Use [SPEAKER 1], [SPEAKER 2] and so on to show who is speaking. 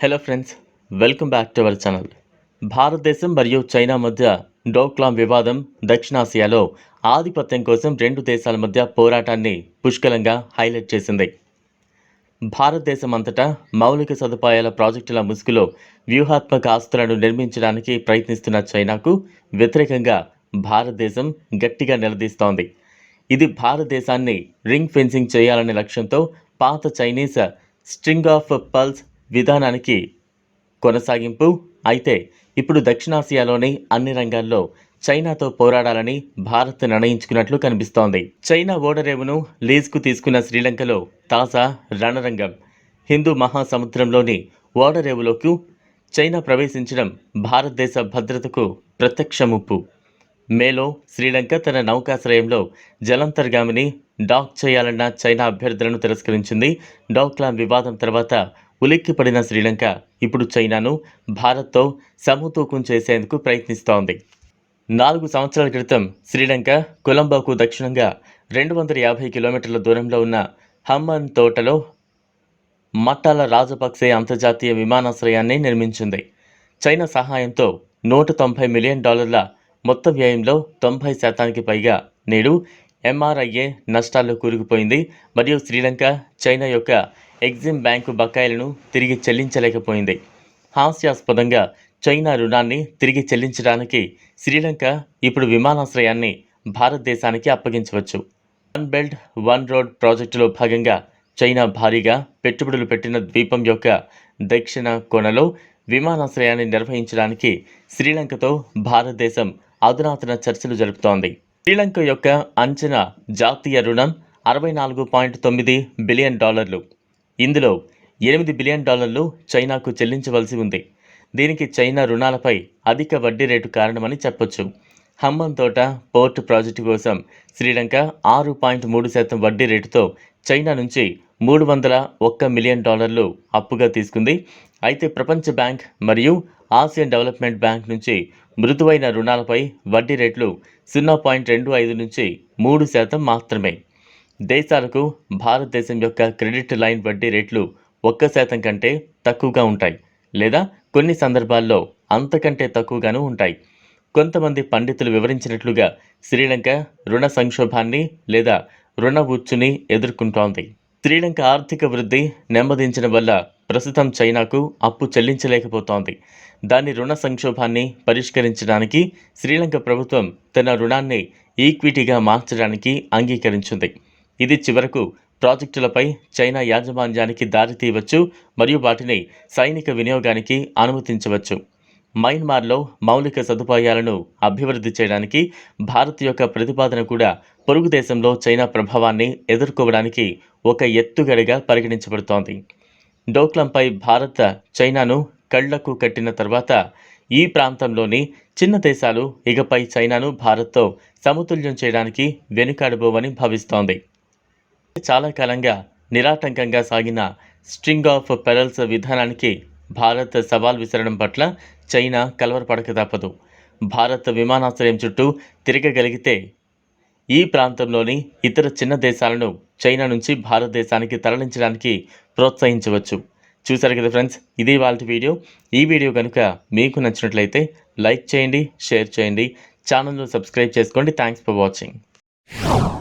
[SPEAKER 1] Hello friends welcome back to our channel Bharatadesam మరియు China మధ్య డోక్లాం వివాదం దక్షిణాసియాలో ఆధిపత్యం కోసం రెండు దేశాల మధ్య పోరాటాన్ని పుష్కలంగా హైలైట్ చేసింది. భారతదేశం అంతటా మౌలిక సదుపాయాల ప్రాజెక్టుల ముసుగులో వ్యూహాత్మక ఆస్తులను నిర్మించడానికి ప్రయత్నిస్తున్న చైనాకు వ్యతిరేకంగా భారతదేశం గట్టిగా నిలదీస్తోంది. ఇది భారతదేశాన్ని రింగ్ ఫెన్సింగ్ చేయాలనే లక్ష్యంతో పాత చైనీస్ స్ట్రింగ్ ఆఫ్ పల్స్ విధానానికి కొనసాగింపు. అయితే ఇప్పుడు దక్షిణాసియాలోని అన్ని రంగాల్లో చైనాతో పోరాడాలని భారత్ నిర్ణయించుకున్నట్లు కనిపిస్తోంది. చైనా ఓడరేవును లీజ్కు తీసుకున్న శ్రీలంకలో తాజా రణరంగం. హిందూ మహాసముద్రంలోని ఓడరేవులోకి చైనా ప్రవేశించడం భారతదేశ భద్రతకు ప్రత్యక్ష ముప్పు. మేలో శ్రీలంక తన నౌకాశ్రయంలో జలంతర్గామిని డాక్ చేయాలన్న చైనా అభ్యర్థులను తిరస్కరించింది. డాక్లాం వివాదం తర్వాత ఉలిక్కిపడిన శ్రీలంక ఇప్పుడు చైనాను భారత్తో సమతూకం చేసేందుకు ప్రయత్నిస్తోంది. నాలుగు సంవత్సరాల క్రితం శ్రీలంక కొలంబోకు దక్షిణంగా రెండు వందల యాభై కిలోమీటర్ల దూరంలో ఉన్న హమ్మన్ తోటలో మట్టాల రాజపక్సే అంతర్జాతీయ విమానాశ్రయాన్ని నిర్మించింది. చైనా సహాయంతో నూట తొంభై మిలియన్ డాలర్ల మొత్తం వ్యయంలో తొంభై శాతానికి పైగా నేడు ఎంఆర్ఐఏ నష్టాల్లో కూరుకుపోయింది. మరియు శ్రీలంక చైనా యొక్క ఎగ్జిమ్ బ్యాంకు బకాయిలను తిరిగి చెల్లించలేకపోయింది. హాస్యాస్పదంగా చైనా రుణాన్ని తిరిగి చెల్లించడానికి శ్రీలంక ఇప్పుడు విమానాశ్రయాన్ని భారతదేశానికి అప్పగించవచ్చు. వన్ బెల్ట్ వన్ రోడ్ ప్రాజెక్టులో భాగంగా చైనా భారీగా పెట్టుబడులు పెట్టిన ద్వీపం యొక్క దక్షిణ కొనలో విమానాశ్రయాన్ని నిర్వహించడానికి శ్రీలంకతో భారతదేశం అధునాతన చర్చలు జరుపుతోంది. శ్రీలంక యొక్క అంచనా జాతీయ రుణం అరవై నాలుగు పాయింట్ తొమ్మిది బిలియన్ డాలర్లు. ఇందులో ఎనిమిది బిలియన్ డాలర్లు చైనాకు చెల్లించవలసి ఉంది. దీనికి చైనా రుణాలపై అధిక వడ్డీ రేటు కారణమని చెప్పొచ్చు. హమ్మన్ తోట పోర్ట్ ప్రాజెక్టు కోసం శ్రీలంక ఆరు పాయింట్ మూడు శాతం వడ్డీ రేటుతో చైనా నుంచి మూడు వందల ఒక్క మిలియన్ డాలర్లు అప్పుగా తీసుకుంది. అయితే ప్రపంచ బ్యాంక్ మరియు ఆసియన్ డెవలప్మెంట్ బ్యాంక్ నుంచి మృదువైన రుణాలపై వడ్డీ రేట్లు సున్నా పాయింట్ రెండు ఐదు నుంచి మూడు శాతం మాత్రమే. దేశాలకు భారతదేశం యొక్క క్రెడిట్ లైన్ వడ్డీ రేట్లు ఒక్క శాతం కంటే తక్కువగా ఉంటాయి లేదా కొన్ని సందర్భాల్లో అంతకంటే తక్కువగాను ఉంటాయి. కొంతమంది పండితులు వివరించినట్లుగా శ్రీలంక రుణ సంక్షోభాన్ని లేదా రుణ ఉచ్చుని ఎదుర్కొంటోంది. శ్రీలంక ఆర్థిక వృద్ధి నెమ్మదించడం వల్ల ప్రస్తుతం చైనాకు అప్పు చెల్లించలేకపోతోంది. దాని రుణ సంక్షోభాన్ని పరిష్కరించడానికి శ్రీలంక ప్రభుత్వం తన రుణాన్ని ఈక్విటీగా మార్చడానికి అంగీకరించింది. ఇది చివరకు ప్రాజెక్టులపై చైనా యాజమాన్యానికి దారితీయవచ్చు మరియు వాటిని సైనిక వినియోగానికి అనుమతించవచ్చు. మయన్మార్లో మౌలిక సదుపాయాలను అభివృద్ధి చేయడానికి భారత్ యొక్క ప్రతిపాదన కూడా పొరుగు దేశంలో చైనా ప్రభావాన్ని ఎదుర్కోవడానికి ఒక ఎత్తుగడగా పరిగణించబడుతోంది. డోక్లంపై భారత్ చైనాను కళ్ళకు కట్టిన తర్వాత ఈ ప్రాంతంలోని చిన్న దేశాలు ఇకపై చైనాను భారత్తో సమతుల్యం చేయడానికి వెనుకాడబోవని భావిస్తోంది. చాలా కాలంగా నిరాటంకంగా సాగిన స్ట్రింగ్ ఆఫ్ పెరల్స్ విధానానికి భారత్ సవాల్ విసరడం పట్ల చైనా కలవరపడక తప్పదు. భారత్ విమానాశ్రయం చుట్టూ తిరగగలిగితే ఈ ప్రాంతంలోని ఇతర చిన్న దేశాలను చైనా నుంచి భారతదేశానికి తరలించడానికి ప్రోత్సహించవచ్చు. చూసారు కదా ఫ్రెండ్స్ ఇది వాళ్ళ వీడియో. ఈ వీడియో కనుక మీకు నచ్చినట్లయితే లైక్ చేయండి షేర్ చేయండి. ఛానల్ను సబ్స్క్రైబ్ చేసుకోండి. Thanks for watching